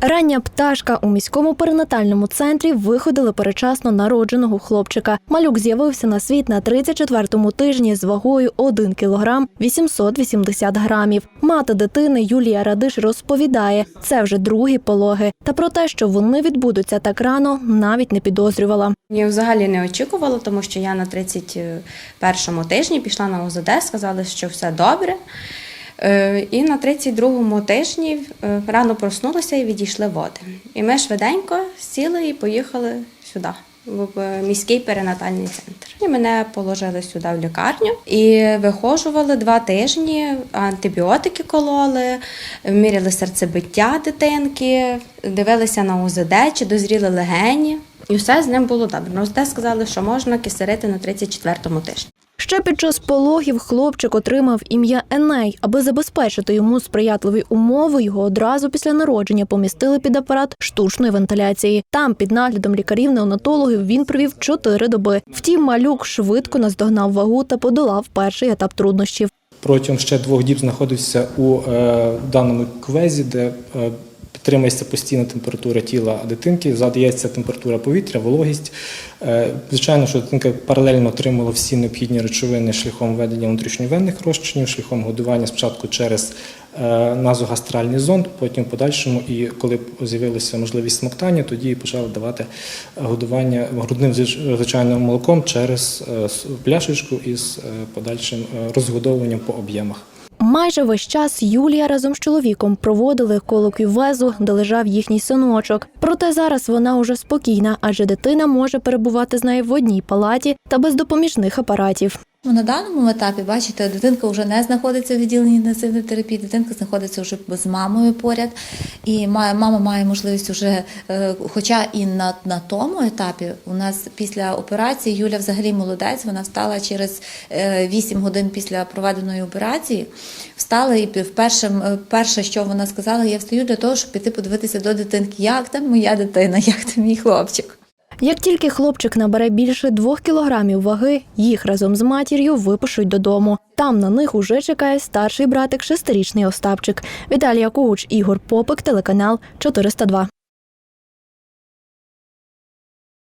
Рання пташка у міському перинатальному центрі виходили перечасно народженого хлопчика. Малюк з'явився на світ на 34-му тижні з вагою 1 кілограм 880 грамів. Мати дитини Юлія Радиш розповідає, це вже другі пологи. Та про те, що вони відбудуться так рано, навіть не підозрювала. Я взагалі не очікувала, тому що я на 31-му тижні пішла на УЗД, сказали, що все добре. Е, І на 32-му тижні е, рано проснулася і відійшли води. І ми швиденько сіли і поїхали сюди, в міський перинатальний центр. І мене положили сюди в лікарню і вихожували два тижні, антибіотики кололи, міряли серцебиття дитинки, дивилися на УЗД, чи дозріли легені. І все з ним було добре. УЗД сказали, що можна кисерити на 34-му тижні. Ще під час пологів хлопчик отримав ім'я Еней, аби забезпечити йому сприятливі умови. Його одразу після народження помістили під апарат штучної вентиляції. Там, під наглядом лікарів-неонатологів, він провів чотири доби. Втім, малюк швидко наздогнав вагу та подолав перший етап труднощів. Протягом ще двох діб знаходився у е, даному квезі, де е, підтримується постійна температура тіла дитинки, задається температура повітря, вологість. Е, звичайно, що дитинка паралельно отримала всі необхідні речовини шляхом ведення внутрішньовенних розчинів, шляхом годування спочатку через е, назогастральний зонд, потім в подальшому, і коли з'явилася можливість смоктання, тоді почали давати годування грудним звичайним молоком через е, пляшечку із е, подальшим е, розгодовуванням по об'ємах. Майже весь час Юлія разом з чоловіком проводили коло кювезу, де лежав їхній синочок. Проте зараз вона уже спокійна, адже дитина може перебувати з нею в одній палаті та без допоміжних апаратів. Ну, На даному етапі, бачите, дитинка вже не знаходиться в відділенні інтенсивної терапії, дитинка знаходиться вже з мамою поряд, і мама має можливість вже, е, хоча і на, на тому етапі у нас після операції Юля взагалі молодець, вона встала через е, 8 годин після проведеної операції, встала і вперше, е, перше, що вона сказала, я встаю для того, щоб піти подивитися до дитинки, як там моя дитина, як там мій хлопчик. Як тільки хлопчик набере більше двох кілограмів ваги, їх разом з матір'ю випишуть додому. Там на них уже чекає старший братик, шестирічний Остапчик. Віталія Куч, Ігор Попик, телеканал 402.